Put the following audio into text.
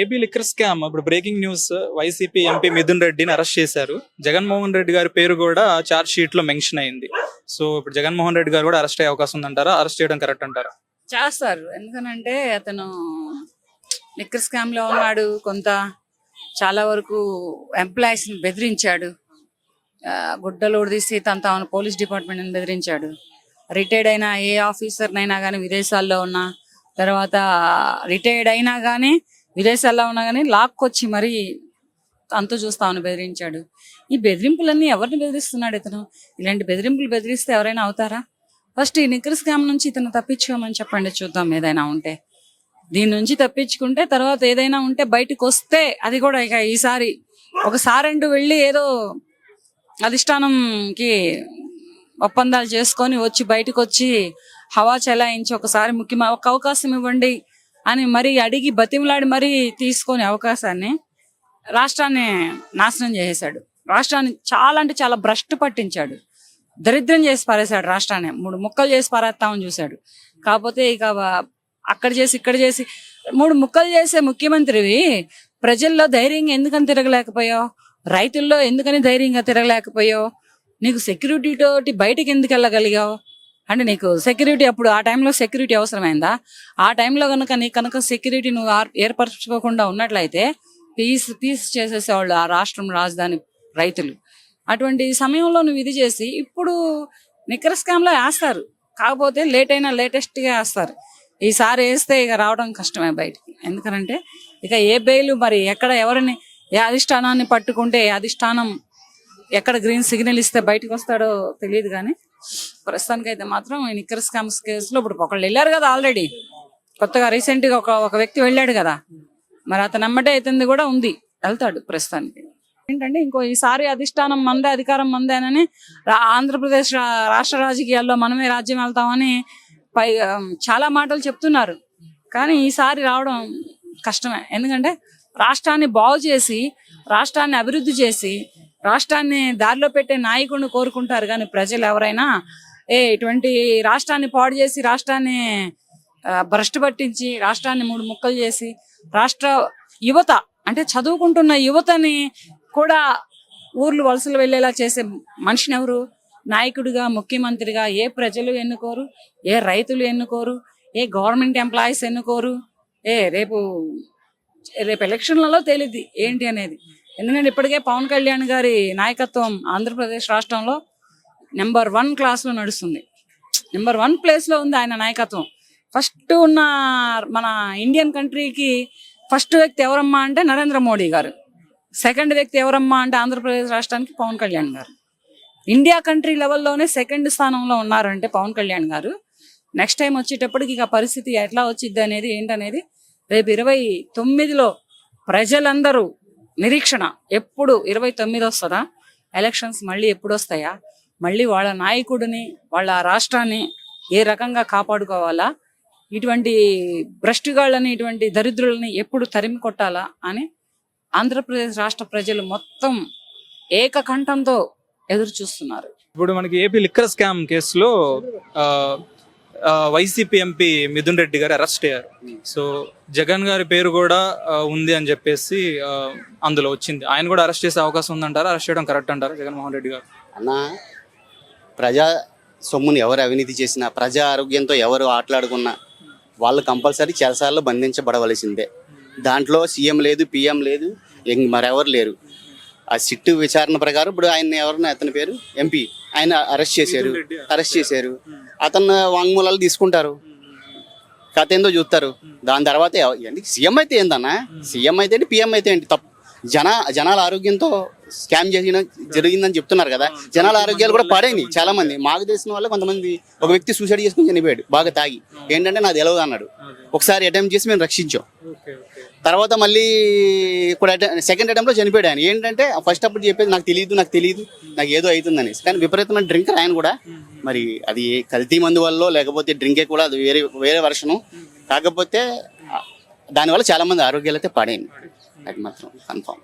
AP liquor scam ఇప్పుడు breaking news YCP MP Mithun రెడ్డిని arrest చేశారు. జగన్మోహన్ రెడ్డి గారి పేరు కూడా చార్జ్ షీట్లో మెన్షన్ అయింది. సో ఇప్పుడు జగన్మోహన్ రెడ్డి గారు కూడా అరెస్ట్ అయ్యే అవకాశం ఉందంటారా? అరెస్ట్ చేయడం కరెక్ట్ అంటారా? చేస్తారు. ఎందుకనంటే అతను లిక్కర్ స్కామ్లో ఉన్నాడు. కొంత చాలా వరకు ఎంప్లాయీస్ని బెదిరించాడు గుడ్డలు తీసి తన తాను పోలీస్ డిపార్ట్మెంట్ని బెదిరించాడు. రిటైర్డ్ అయిన ఏ ఆఫీసర్నైనా కానీ విదేశాల్లో ఉన్నా తర్వాత రిటైర్డ్ అయినా కానీ విదేశాల్లో ఉన్నా కానీ లాక్కొచ్చి మరి అంత చూస్తామని బెదిరించాడు. ఈ బెదిరింపులన్నీ ఎవరిని బెదిరిస్తున్నాడు ఇతను? ఇలాంటి బెదిరింపులు బెదిరిస్తే ఎవరైనా అవుతారా? ఫస్ట్ ఈ నిక్కర్ స్కామ్ నుంచి ఇతను తప్పించుకోమని చెప్పండి చూద్దాం ఏదైనా ఉంటే. దీని నుంచి తప్పించుకుంటే తర్వాత ఏదైనా ఉంటే బయటకు వస్తే అది కూడా ఇక ఈసారి ఒకసారి అంటూ వెళ్ళి ఏదో అధిష్టానంకి ఒప్పందాలు చేసుకొని వచ్చి బయటకు వచ్చి హవా చెలాయించి ఒకసారి ముఖ్యమైన ఒక అవకాశం ఇవ్వండి. అని మరి అడిగి బతిమలాడి మరీ తీసుకునే అవకాశాన్ని రాష్ట్రాన్ని నాశనం చేసేశాడు. రాష్ట్రాన్ని చాలా అంటే చాలా భ్రష్టు పట్టించాడు. దరిద్రం చేసి పారేశాడు రాష్ట్రాన్ని. మూడు ముక్కలు చేసి పారేస్తామని చూశాడు. కాకపోతే ఇక అక్కడ చేసి ఇక్కడ చేసి మూడు ముక్కలు చేసే ముఖ్యమంత్రివి ప్రజల్లో ధైర్యంగా ఎందుకని తిరగలేకపోయావు? రైతుల్లో ఎందుకని ధైర్యంగా తిరగలేకపోయావు? నీకు సెక్యూరిటీ తోటి బయటకు ఎందుకు వెళ్ళగలిగావు? అంటే నీకు సెక్యూరిటీ అప్పుడు ఆ టైంలో సెక్యూరిటీ అవసరమైందా? ఆ టైంలో కనుక నీకు కనుక సెక్యూరిటీ నువ్వు ఏర్పరచుకోకుండా ఉన్నట్లయితే పీస్ పీస్ చేసేసేవాళ్ళు ఆ రాష్ట్రం రాజధాని రైతులు. అటువంటి సమయంలో నువ్వు ఇది చేసి ఇప్పుడు నిక్కర స్కామ్లో వేస్తారు. కాకపోతే లేట్ అయినా లేటెస్ట్గా వేస్తారు. ఈసారి వేస్తే ఇక రావడం కష్టమే బయటికి. ఎందుకనంటే ఇక ఏ బెయిల్ మరి ఎక్కడ ఎవరిని ఏ అధిష్టానాన్ని పట్టుకుంటే ఏ అధిష్టానం ఎక్కడ గ్రీన్ సిగ్నల్ ఇస్తే బయటకు వస్తాడో తెలియదు కానీ ప్రస్తుతానికి అయితే మాత్రం ఈ నిక్కర్ స్కామ్స్ కేసులో ఇప్పుడు ఒకళ్ళు వెళ్ళారు కదా ఆల్రెడీ. కొత్తగా రీసెంట్గా ఒక ఒక వ్యక్తి వెళ్ళాడు కదా. మరి అతను అమ్మటే అవుతుంది కూడా ఉంది. వెళ్తాడు ప్రస్తుతానికి. ఏంటంటే ఇంకో ఈసారి అధిష్టానం మందే అధికారం మందేనని అని ఆంధ్రప్రదేశ్ రాష్ట్ర రాజకీయాల్లో మనమే రాజ్యం వెళ్తామని పై చాలా మాటలు చెప్తున్నారు. కానీ ఈసారి రావడం కష్టమే. ఎందుకంటే రాష్ట్రాన్ని బాగు చేసి రాష్ట్రాన్ని అభివృద్ధి చేసి రాష్ట్రాన్ని దారిలో పెట్టే నాయకుడిని కోరుకుంటారు కానీ ప్రజలు ఎవరైనా ఏ ఇటువంటి రాష్ట్రాన్ని పాడు చేసి రాష్ట్రాన్ని భ్రష్టు పట్టించి రాష్ట్రాన్ని మూడు ముక్కలు చేసి రాష్ట్ర యువత అంటే చదువుకుంటున్న యువతని కూడా ఊర్లు వలసలు వెళ్ళేలా చేసే మనిషిని ఎవరు? నాయకుడిగా ముఖ్యమంత్రిగా ఏ ప్రజలు ఎన్నుకోరు? ఏ రైతులు ఎన్నుకోరు? ఏ గవర్నమెంట్ ఎంప్లాయీస్ ఎన్నుకోరు? ఏ రేపు రేపు ఎలక్షన్లలో తేలిద్ది ఏంటి అనేది. ఎందుకంటే ఇప్పటికే పవన్ కళ్యాణ్ గారి నాయకత్వం ఆంధ్రప్రదేశ్ రాష్ట్రంలో నెంబర్ వన్ క్లాస్లో నడుస్తుంది. నెంబర్ వన్ ప్లేస్లో ఉంది ఆయన నాయకత్వం. ఫస్ట్ ఉన్న మన ఇండియన్ కంట్రీకి ఫస్ట్ వ్యక్తి ఎవరమ్మా అంటే నరేంద్ర మోడీ గారు. సెకండ్ వ్యక్తి ఎవరమ్మా అంటే ఆంధ్రప్రదేశ్ రాష్ట్రానికి పవన్ కళ్యాణ్ గారు. ఇండియా కంట్రీ లెవెల్లోనే సెకండ్ స్థానంలో ఉన్నారంటే పవన్ కళ్యాణ్ గారు. నెక్స్ట్ టైం వచ్చేటప్పటికి ఇక పరిస్థితి ఎట్లా వచ్చిద్ది అనేది ఏంటనేది రేపు ఇరవై తొమ్మిదిలో ప్రజలందరూ నిరీక్షణ ఎప్పుడు ఇరవై తొమ్మిది వస్తుందా? ఎలక్షన్స్ మళ్ళీ ఎప్పుడు వస్తాయా? మళ్ళీ వాళ్ళ నాయకుడిని వాళ్ళ రాష్ట్రాన్ని ఏ రకంగా కాపాడుకోవాలా? ఇటువంటి భ్రష్టుగాళ్ళని ఇటువంటి దరిద్రులని ఎప్పుడు తరిమి కొట్టాలా అని ఆంధ్రప్రదేశ్ రాష్ట్ర ప్రజలు మొత్తం ఏకకంఠంతో ఎదురు చూస్తున్నారు ఇప్పుడు మనకి ఏపీ లిక్కర్ స్కామ్ కేసులో ఆ, వైసీపీ ఎంపీ మిథున్ రెడ్డి గారు అరెస్ట్ అయ్యారు. సో జగన్ గారి పేరు కూడా ఉంది అని చెప్పేసి అందులో వచ్చింది. ఆయన కూడా అరెస్ట్ చేసే అవకాశం ఉందంటారా? అరెస్ట్ చేయడం కరెక్ట్ అంటారా జగన్మోహన్ రెడ్డి గారు? అన్న ప్రజా సొమ్ముని ఎవరు అవినీతి చేసినా ప్రజా ఆరోగ్యంతో ఎవరు ఆటలాడుకున్నా వాళ్ళు కంపల్సరీ చెరసాల్లో బంధించబడవలసిందే. దాంట్లో సీఎం లేదు పిఎం లేదు మరెవరు లేరు. ఆ సిట్టు విచారణ ప్రకారం ఇప్పుడు ఆయన ఎవరన్నా అతని పేరు? ఎంపీ ఆయన అరెస్ట్ చేశారు. అరెస్ట్ చేశారు. అతను వాంగ్మూలాలు తీసుకుంటారు. కథ ఏందో చూస్తారు. దాని తర్వాత సీఎం అయితే ఏందన్నా? సీఎం అయితే ఏంటి? పిఎం అయితే ఏంటి? తప్పు జన జనాల ఆరోగ్యంతో స్కామ్ చేసిన జరిగిందని చెప్తున్నారు కదా. జనాల ఆరోగ్యాలు కూడా పడైంది చాలా మంది మాకు తెలిసిన వాళ్ళు కొంతమంది. ఒక వ్యక్తి సూసైడ్ చేసుకుని చనిపోయాడు. బాగా తాగి. ఏంటంటే నాకు తెలియదు అన్నాడు. ఒకసారి అటెంప్ట్ చేసి మేము రక్షించాం. తర్వాత మళ్ళీ ఇప్పుడు సెకండ్ అటెంప్ట్లో చనిపోయాడు ఆయన. ఏంటంటే ఫస్ట్ అప్పుడు చెప్పేది నాకు తెలియదు నాకు తెలియదు నాకు ఏదో అవుతుందని కానీ విపరీతమైన డ్రింకర్ ఆయన కూడా. మరి అది కల్తీ మందు వల్ల లేకపోతే డ్రింకే కూడా అది వేరే వేరే వర్షను. కాకపోతే దానివల్ల చాలా మంది ఆరోగ్యాలు అయితే పడేయండి అది మాత్రం కన్ఫామ్